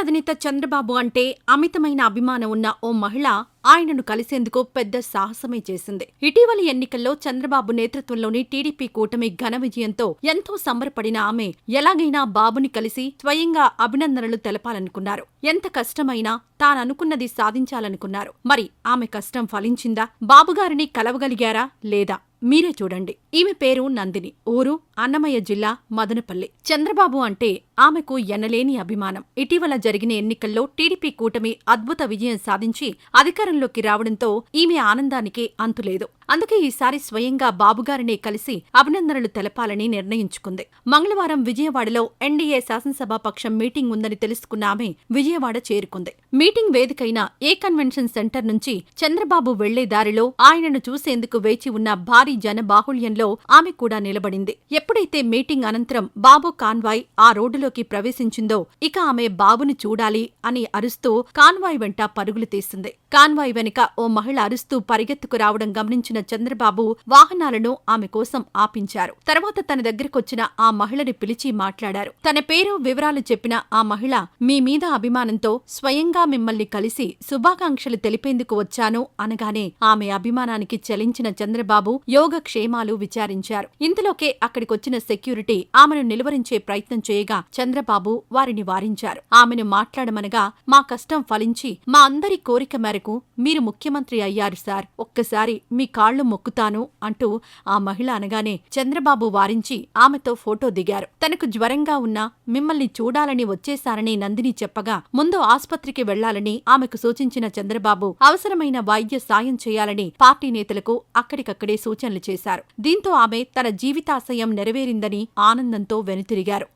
అధినేత చంద్రబాబు అంటే అమితమైన అభిమానం ఉన్న ఓ మహిళ ఆయనను కలిసేందుకు పెద్ద సాహసమే చేసింది. ఇటీవలి ఎన్నికల్లో చంద్రబాబు నేతృత్వంలోని టీడీపీ కూటమి ఘన విజయంతో ఎంతో సంబరపడిన ఆమె ఎలాగైనా బాబుని కలిసి స్వయంగా అభినందనలు తెలపాలనుకున్నారు. ఎంత కష్టమైనా తాననుకున్నది సాధించాలనుకున్నారు. మరి ఆమె కష్టం ఫలించిందా? బాబుగారిని కలవగలిగారా లేదా? మీరే చూడండి. ఈమె పేరు నందిని. ఊరు అన్నమయ్య జిల్లా మదనపల్లి. చంద్రబాబు అంటే ఆమెకు ఎనలేని అభిమానం. ఇటీవల జరిగిన ఎన్నికల్లో టీడీపీ కూటమి అద్భుత విజయం సాధించి అధికారం అధికారంలోకి రావడంతో ఈమె ఆనందానికి అంతులేదు. అందుకే ఈసారి స్వయంగా బాబుగారినే కలిసి అభినందనలు తెలపాలని నిర్ణయించుకుంది. మంగళవారం విజయవాడలో ఎన్డీఏ శాసనసభా పక్షం మీటింగ్ ఉందని తెలుసుకున్న ఆమె విజయవాడ చేరుకుంది. మీటింగ్ వేదికైన ఏ కన్వెన్షన్ సెంటర్ నుంచి చంద్రబాబు వెళ్ళే దారిలో ఆయనను చూసేందుకు వేచి ఉన్న భారీ జన బాహుళ్యంలో ఆమె కూడా నిలబడింది. ఎప్పుడైతే మీటింగ్ అనంతరం బాబు కాన్వాయ్ ఆ రోడ్డులోకి ప్రవేశించిందో ఇక ఆమె బాబును చూడాలి అని అరుస్తూ కాన్వాయ్ వెంట పరుగులు తీసింది. కాన్వాయ్ వెనుక ఓ మహిళ అరుస్తూ పరిగెత్తుకు రావడం గమనించిన చంద్రబాబు వాహనాలను ఆమె కోసం ఆపించారు. తర్వాత తన దగ్గరకొచ్చిన ఆ మహిళని పిలిచి మాట్లాడారు. తన పేరు వివరాలు చెప్పిన ఆ మహిళ మీ మీద అభిమానంతో స్వయంగా మిమ్మల్ని కలిసి శుభాకాంక్షలు తెలిపేందుకు వచ్చాను అనగానే ఆమె అభిమానానికి చలించిన చంద్రబాబు యోగక్షేమాలు విచారించారు. ఇంతలోకే అక్కడికొచ్చిన సెక్యూరిటీ ఆమెను నిలువరించే ప్రయత్నం చేయగా చంద్రబాబు వారిని వారించారు. ఆమెను మాట్లాడమనగా మా కష్టం ఫలించి మా అందరి కోరిక మేరకు మీరు ముఖ్యమంత్రి అయ్యారు సార్ ఒక్కసారి మీ కాళ్ళు మొక్కుతాను అంటూ ఆ మహిళ అనగానే చంద్రబాబు వారించి ఆమెతో ఫోటో దిగారు తనకు జ్వరంగా ఉన్నా మిమ్మల్ని చూడాలని వచ్చేశారని నందిని చెప్పగా ముందు ఆస్పత్రికి వెళ్ళాలని ఆమెకు సూచించిన చంద్రబాబు అవసరమైన వైద్య సాయం చేయాలని పార్టీ నేతలకు అక్కడికక్కడే సూచనలు చేశారు దీంతో ఆమె తన జీవితాశయం నెరవేరిందని ఆనందంతో వెనుతిరిగారు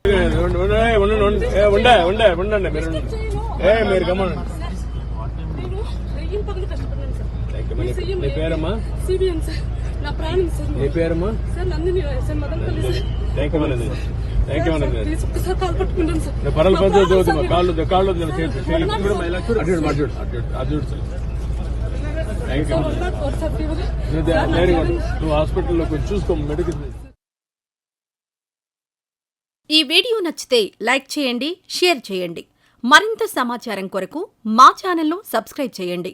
కష్టపడ్డాను సార్. నీ- సీఎం నీ పేరమ్మా? CBN sir. నా ప్రాణం సార్ నీ పేరమ్మా? Sir Nandini sir Madanapalle sir. Thank you మనది థ్యాంక్ యూ మనది ప్లీజ్ ఒక్కసారి కాల్ పట్టుకుంటాను సార్. నువ్వు పరల నా పద్ధతి ప్రాణం చదువుతున్నా సార్. కాళ్ళు కాళ్ళు నేను చేతి చేయి చూడమ్మా, ఇలా చూడు అటు చూడు అటు చూడు అటు చూడు అటు చూడు. Sir thank you sir one not four sir fever నువ్వు దే- ధైర్యంగా ఉండు. నువ్వు హాస్పిటల్లో కొంచెం చూసుకో మెడికల్ ఈ వీడియో నచ్చితే లైక్ చేయండి షేర్ చేయండి. మరింత సమాచారం కొరకు మా ఛానల్ను సబ్స్క్రైబ్ చేయండి.